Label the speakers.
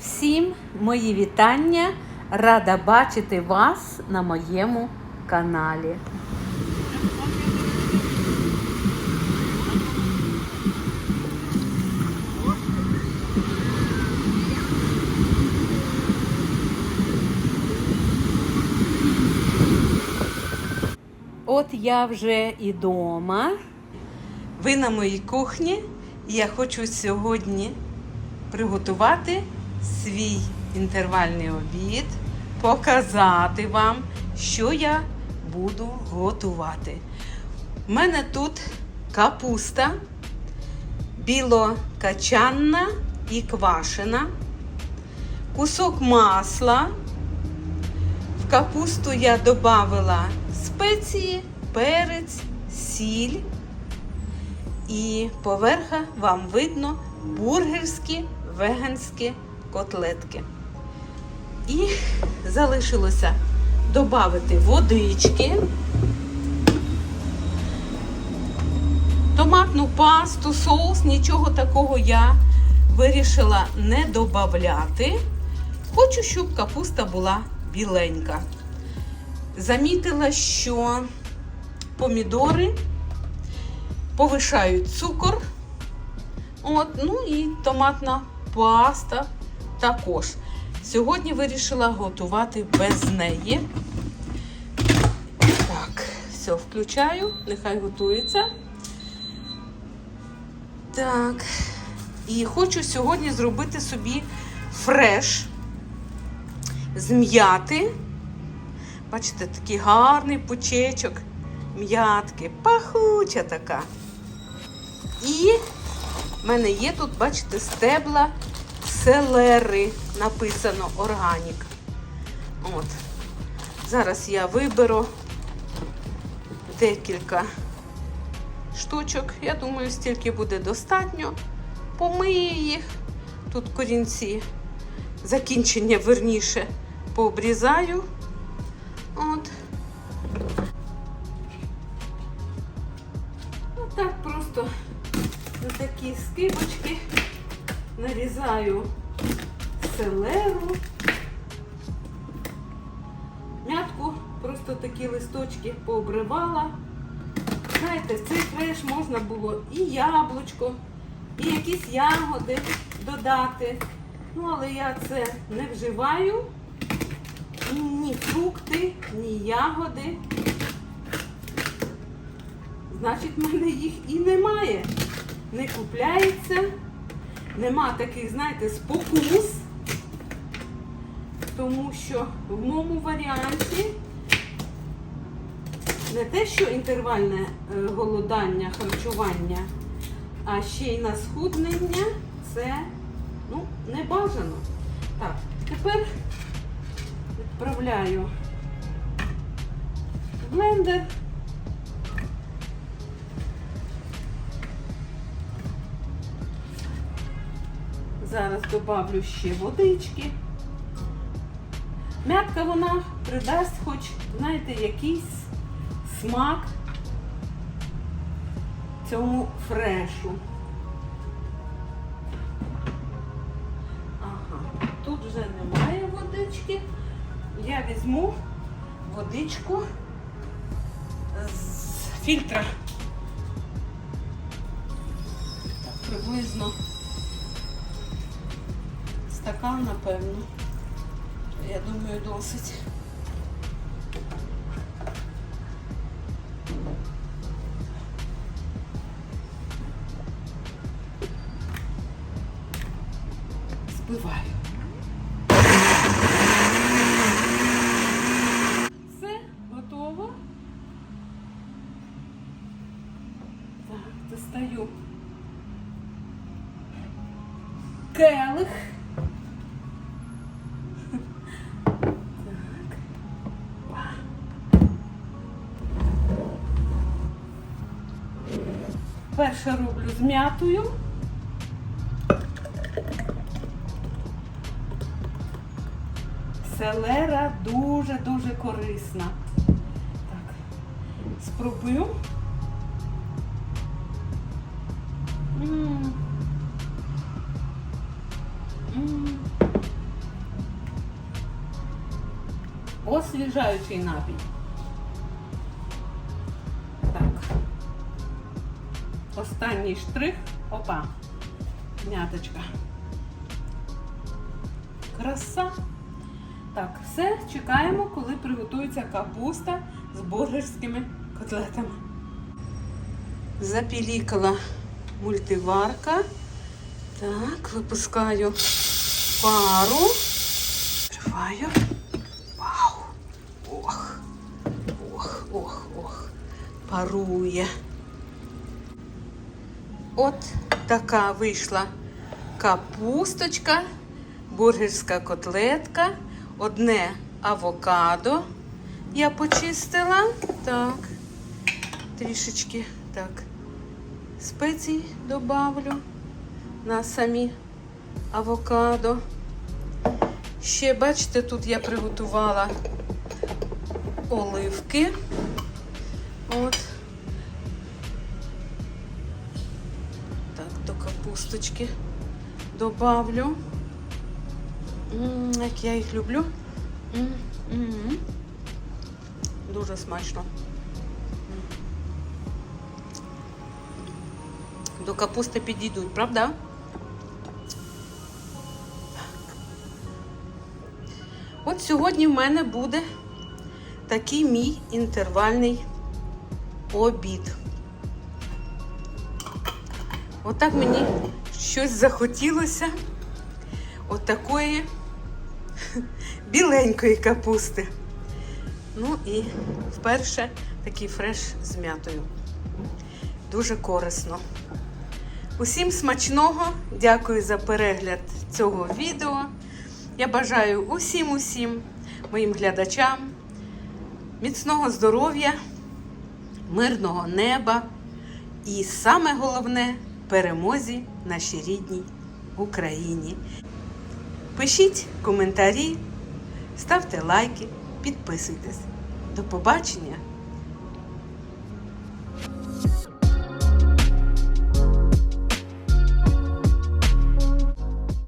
Speaker 1: Всім мої вітання. Рада бачити вас на моєму каналі. От я вже і дома. Ви на моїй кухні. Я хочу сьогодні приготувати свій інтервальний обід, показати вам, що я буду готувати. У мене тут капуста білокачанна і квашена, кусок масла. В капусту я додавала спеції, перець, сіль. І поверха вам видно бургерські веганські котлетки. І залишилося додати водички, томатну пасту, соус, нічого такого я вирішила не додавати. Хочу, щоб капуста була біленька. Замітила, що помідори повишають цукор. От, ну і томатна паста також. Сьогодні вирішила готувати без неї. Так, все, включаю, нехай готується. Так. І хочу сьогодні зробити собі фреш з м'яти. Бачите, такий гарний пучечок м'ятки, пахуча така. І в мене є тут, бачите, стебла селери. Написано органік. От. Зараз я виберу декілька штучок. Я думаю, стільки буде достатньо. Помию їх. Тут корінці, закінчення верніше, пообрізаю. От. Так просто на такі скибочки нарізаю селеру. Мятку просто такі листочки пообривала. Знаєте, в цей фреш можна було і яблучко, і якісь ягоди додати. Ну, але я це не вживаю. Ні фрукти, ні ягоди значить в мене їх і немає. Не купляється, нема таких, знаєте, спокус, тому що в моєму варіанті не те, що інтервальне е, голодання, харчування, а ще й на схуднення це ну, не бажано. Так, тепер відправляю в блендер. Зараз добавлю ще водички. М'ятка вона придасть хоч, знаєте, якийсь смак цьому фрешу. Ага, тут вже немає водички. Я візьму водичку з фільтра. Так, приблизно стакан, напевно. Я думаю, досить. Збиваю. Все, готово. Так, достаю келих. перше роблю з м'ятою. Селера дуже-дуже корисна. Так, спробую. М -м Освіжаючий напій. Останній штрих. Опа. М'яточка. Краса. Так, все, чекаємо, коли приготується капуста з бургерськими котлетами. Запілікала мультиварка. Так, випускаю пару. Відкриваю. Вау! Ох! Ох, ох, ох. Парує. От така вийшла капусточка, бургерська котлетка, одне авокадо я почистила. Так, трішечки так. Спецій добавлю на самі авокадо. Ще, бачите, тут я приготувала оливки. Капусточки добавлю. М, Як я їх люблю. М, м. Дуже смачно. До капусти підійдуть, правда? От сьогодні в мене буде такий мій інтервальний обід. Отак мені щось захотілося от біленької капусти. Ну і вперше такий фреш з м'ятою. Дуже корисно. Усім смачного, дякую за перегляд цього відео. Я бажаю усім усім моїм глядачам міцного здоров'я, мирного неба і саме головне перемозі нашій рідній Україні. Пишіть коментарі, ставте лайки, підписуйтесь. До побачення!